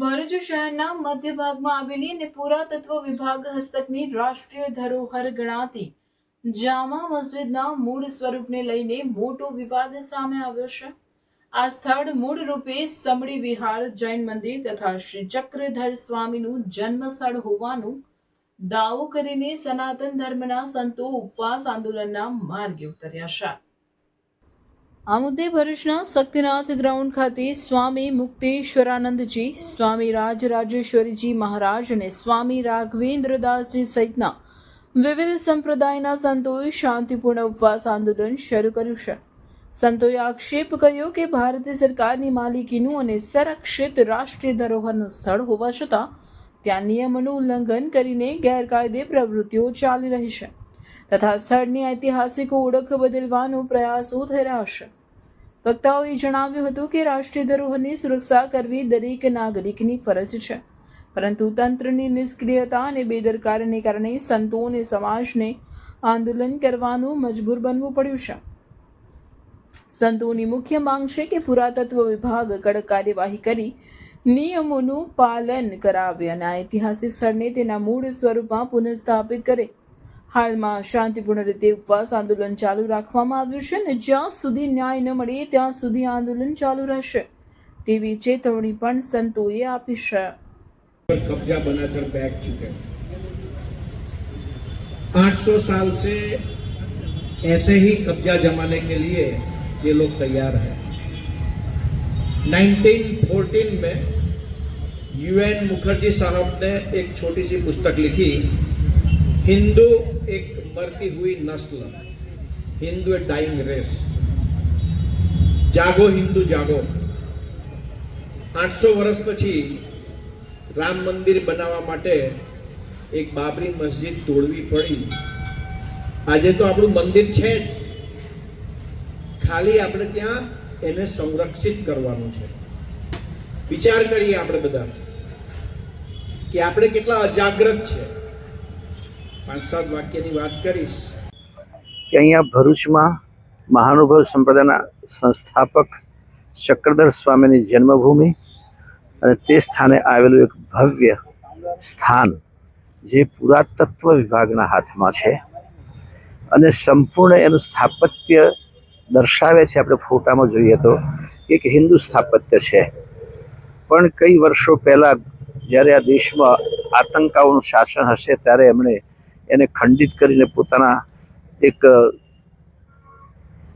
ભરૂચ શહેરના મધ્ય ભાગમાં આવેલી અને પુરાતત્વ વિભાગ હસ્તકની રાષ્ટ્રીય ધરોહર ગણાતી જામા મસ્જિદના મૂળ સ્વરૂપને લઈને મોટો વિવાદ સામે આવ્યો છે. આ સ્થળ મૂળ રૂપે સમડી વિહાર, જૈન મંદિર તથા શ્રી ચક્રધર સ્વામીનું જન્મ સ્થળ હોવાનું દાવો કરીને સનાતન ધર્મના સંતો ઉપવાસ આંદોલનના માર્ગે ઉતર્યા છે. આ મુદ્દે ભરૂચના શક્તિનાથ ગ્રાઉન્ડ ખાતે સ્વામી મુક્તેશ્વરાનંદજી, સ્વામી રાજરાજેશ્વરીજી મહારાજ અને સ્વામી રાઘવેન્દ્રદાસજી સહિતના વિવિધ સંપ્રદાયના સંતોએ શાંતિપૂર્ણ ઉપવાસ આંદોલન શરૂ કર્યું છે. સંતોએ આક્ષેપ કર્યો કે ભારત સરકારની માલિકીનું અને સંરક્ષિત રાષ્ટ્રીય ધરોહરનું સ્થળ હોવા છતાં ત્યાં નિયમોનું ઉલ્લંઘન કરીને ગેરકાયદે પ્રવૃત્તિઓ ચાલી રહી છે. તથા સ્થળની ઐતિહાસિક ઓળખ બદલવાનો પ્રયાસો થઈ વક્તાઓએ જણાવ્યું હતું કે રાષ્ટ્રીય ધરોહરની સુરક્ષા કરવી દરેક નાગરિકની ફરજ છે. પરંતુ તંત્રની નિષ્ક્રિયતા અને બેદરકારીને કારણે સંતો અને સમાજને આંદોલન કરવાનું મજબૂર બનવું પડ્યું છે. સંતોની મુખ્ય માંગ છે કે પુરાતત્વ વિભાગ કડક કાર્યવાહી કરી નિયમોનું પાલન કરાવે અને ઐતિહાસિક સ્થળને તેના મૂળ સ્વરૂપમાં પુનઃસ્થાપિત કરે. હાલમાં શાંતિપૂર્ણ રીતે ઉપવાસ આંદોલન ચાલુ રાખવામાં આવ્યું છે અને જ્યાં સુધી ન્યાય ન મળે ત્યાં સુધી આંદોલન ચાલુ રહેશે તેવી ચેતવણી પણ સંતોએ આપી છે पर कब्जा बनाकर बैठ चुके हैं 800 साल से ऐसे ही कब्जा जमाने के लिए ये लोग तैयार हैं 1914 में यूएन मुखर्जी साहब ने एक छोटी सी पुस्तक लिखी हिंदू एक मरती हुई नस्ल हिंदू ए डाइंग रेस જાગો હિન્દુ જાગો આઠસો વર્ષ પછી રામ મંદિર બનાવવા માટે એક બાબરી મસ્જિદ તોડવી પડી આજે તો આપણું મંદિર છે જ ખાલી આપણે ત્યાં એને સંરક્ષિત કરવાનું છે વિચાર કરીએ આપણે બધા કે આપણે કેટલા અજાગ્રત છે પાંચ સાત વાક્યની વાત કરીશ. કે અહીંયા ભરૂચમાં મહાનુભાવ સંપ્રદાયના સંસ્થાપક ચક્રધર સ્વામીની જન્મભૂમિ અને તે સ્થાને આવેલું એક ભવ્ય સ્થાન જે પુરાતત્વ વિભાગના હાથમાં છે અને સંપૂર્ણ એનું સ્થાપત્ય દર્શાવે છે. આપણે ફોટામાં જોઈએ તો એક હિન્દુ સ્થાપત્ય છે. પણ કઈ વર્ષો પહેલાં જ્યારે આ દેશમાં આતંકાઓનું શાસન હશે ત્યારે એમણે એને ખંડિત કરીને પોતાના એક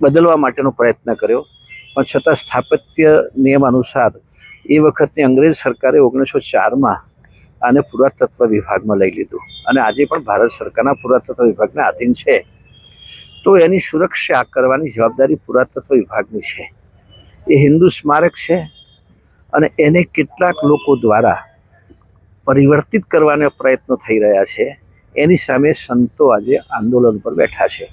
બદલવા માટેનો પ્રયત્ન કર્યો. પણ છતાં સ્થાપત્ય નિયમ અનુસાર એ વખતની અંગ્રેજ સરકારે ઓગણીસો ચારમાં આને પુરાતત્વ વિભાગમાં લઈ લીધું. અને આજે પણ ભારત સરકારના પુરાતત્વ વિભાગને આધીન છે. તો એની સુરક્ષા કરવાની જવાબદારી પુરાતત્વ વિભાગની છે. એ હિન્દુ સ્મારક છે અને એને કેટલાક લોકો દ્વારા પરિવર્તિત કરવાના પ્રયત્નો થઈ રહ્યા છે. એની સામે સંતો આજે આંદોલન પર બેઠા છે.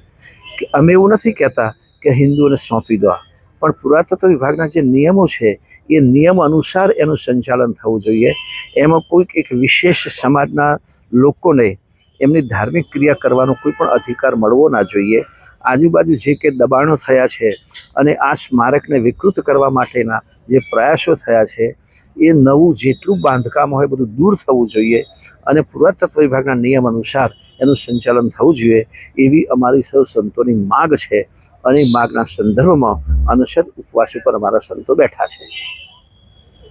કે અમે એવું નથી કહેતા કે હિન્દુઓને સોંપી દો પણ પુરાતત્વ વિભાગના જે નિયમો છે, એ નિયમ અનુસાર એનું સંચાલન થવું જોઈએ. એમાં કોઈક એક વિશેષ સમાજના લોકોને એમની ધાર્મિક ક્રિયા કરવાનો કોઈ પણ અધિકાર મળવો ના જોઈએ. આજુબાજુ જે કે દબાણો થયા છે અને આ સ્મારકને વિકૃત કરવા માટેના જે પ્રયાસો થયા છે, એ નવું જેટલું બાંધકામ હોય બધું દૂર થવું જોઈએ અને પુરાતત્વ વિભાગના નિયમ અનુસાર એનું સંચાલન થવું જોઈએ, એવી અમારી સૌ સંતોની માગ છે અને માગના સંદર્ભમાં અનશદ ઉપવાસ ઉપર અમારા સંતો બેઠા છે.